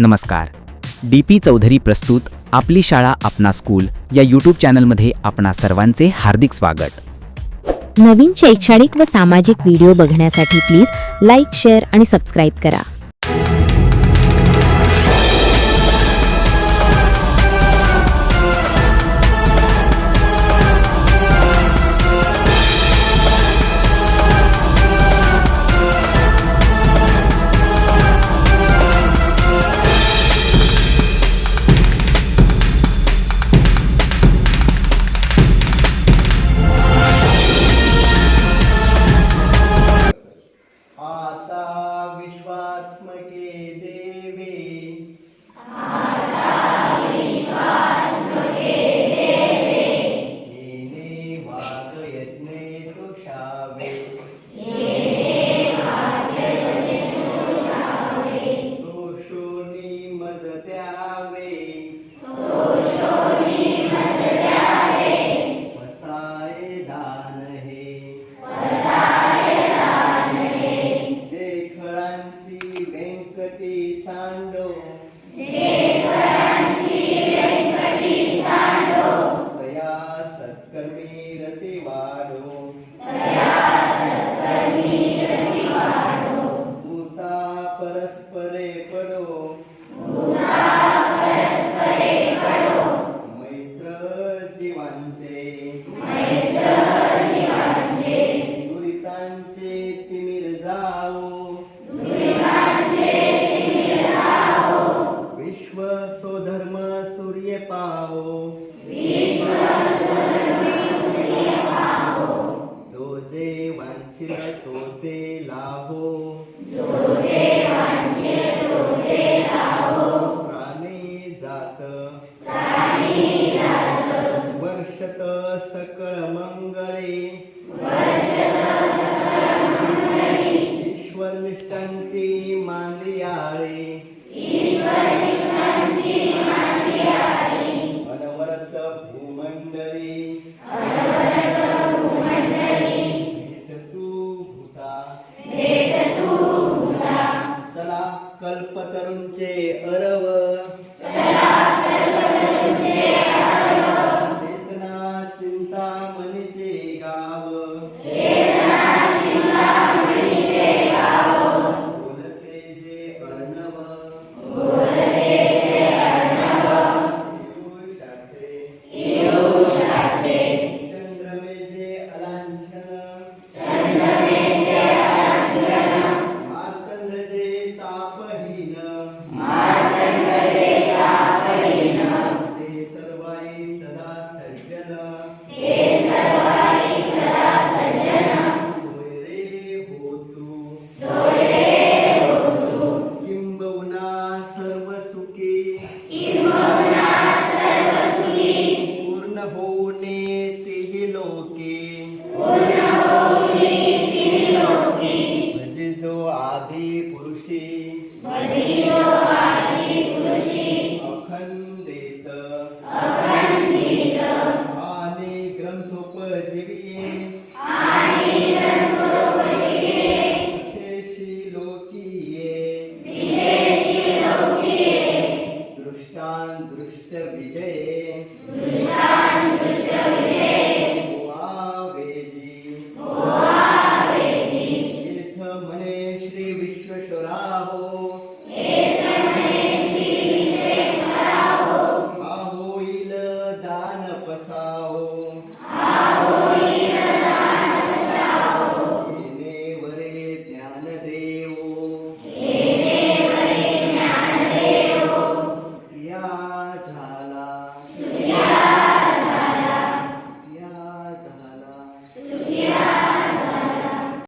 नमस्कार. D P Chaudhari प्रस्तुत आपली शाळा आपणा स्कूल या यूट्यूब चॅनलमध्ये आपणा सर्वांचे हार्दिक स्वागत. नवीन शैक्षणिक व सामाजिक व्हिडिओ बघण्यासाठी प्लीज लाईक शेअर आणि सबस्क्राईब करा. आता Sando. Jai Paranjeevan Kadi Sando. पाओ। जो जे वांछिल तो ते लाहो। प्राणी जात। वर्षत सकळ मंगळे। ईश्वर निष्ठांची मांदियाळे। कल्पतरुंचे भूमंडळी चला अरव। आधी पुरुषी